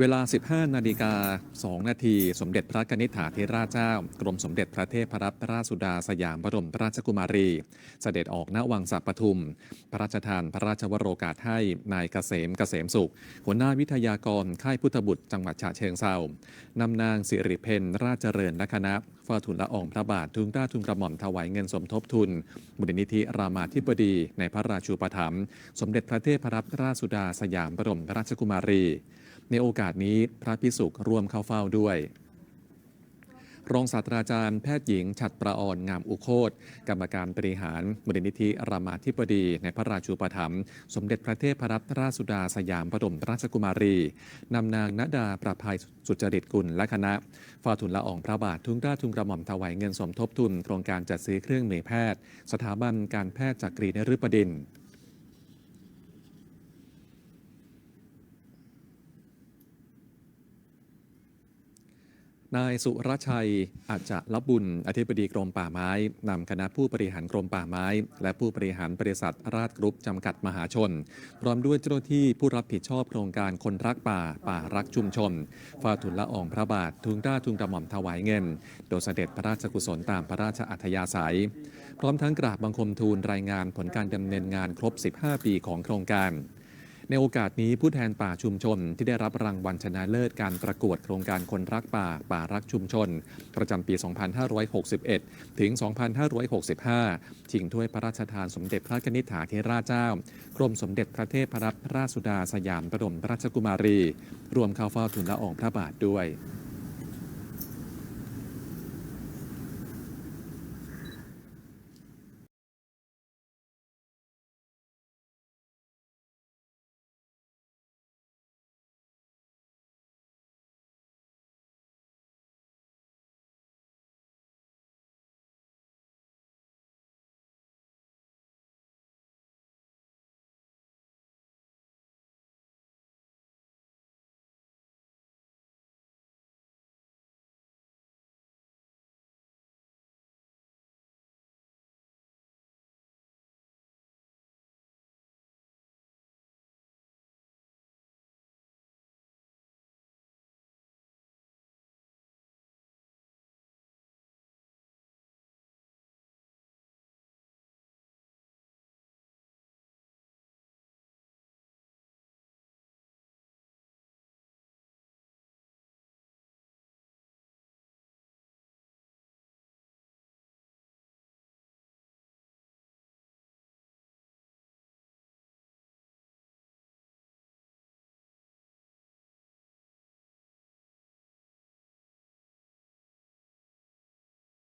เวลา 15 นาฬิกา 2 นาที สมเด็จพระนิษฐาธิราชเจ้า กรมสมเด็จพระเทพรัตนราชสุดาสยามบรมราชกุมารี เสด็จออกณวังสัปปทุม พระราชทานพระราชวโรกาสให้ นายเกษมเกษมสุข หัวหน้าวิทยากร ค่ายพุทธบุตรจังหวัดฉะเชิงเซานำนางสิริเพนราชเจริญและคณะฝ้าทูลละอองพระบาททุนราชทุนกระหม่อมถวายเงินสมทบทุนมูลนิธิรามาธิบดี ในพระราชูปถัมภ์สมเด็จพระเทพรัตนราชสุดาสยามบรมราชกุมารี ในโอกาสนี้พระพิสุกร่วมเข้าเฝ้าด้วย รองศาสตราจารย์แพทย์หญิง ฉัตรประออนงามอุโคตกรรมการบริหารมูลนิธิรามาธิบดี ในพระราชูปถัมภ์สมเด็จพระเทพรัตนราชสุดาสยามบรมราชกุมารี นำนางณดาประภัยสุจริตกุลและคณะฝ่าทุนละอองพระบาท ทุนราชทุนกระหม่อมถวายเงินสมทบทุน โครงการจัดซื้อเครื่องมือแพทย์ สถาบันการแพทย์จากกรีนฤบดินทร์ นายสุรชัยอาจจะรับบุญอธิบดีกรมป่าไม้นำคณะผู้บริหารกรมป่าไม้ และผู้บริหารบริษัทราชกรุ๊ปจำกัดมหาชน พร้อมด้วยเจ้าหน้าที่ผู้รับผิดชอบโครงการคนรักป่าป่ารักชุมชนฝ่าทุนละอองพระบาททุนราทุนกระหม่อมถวายเงิน โดยเสด็จพระราชกุศลตามพระราชอัธยาศัย พร้อมทั้งกราบบังคมทูลรายงานผลการดำเนินงานครบ 15 ปีของโครงการ ในโอกาสนี้ผู้แทนป่าชุมชน ที่ได้รับรางวัลชนะเลิศการประกวดโครงการคนรักป่า ป่ารักชุมชน ประจำปี 2561 ถึง 2565 ชิงถ้วยพระราชทานสมเด็จพระนิธิฐาธิราชเจ้า กรมสมเด็จพระเทพรัตนราชสุดาสยามบรมราชกุมารี รวมเข้าเฝ้าทูลละอองพระบาทด้วย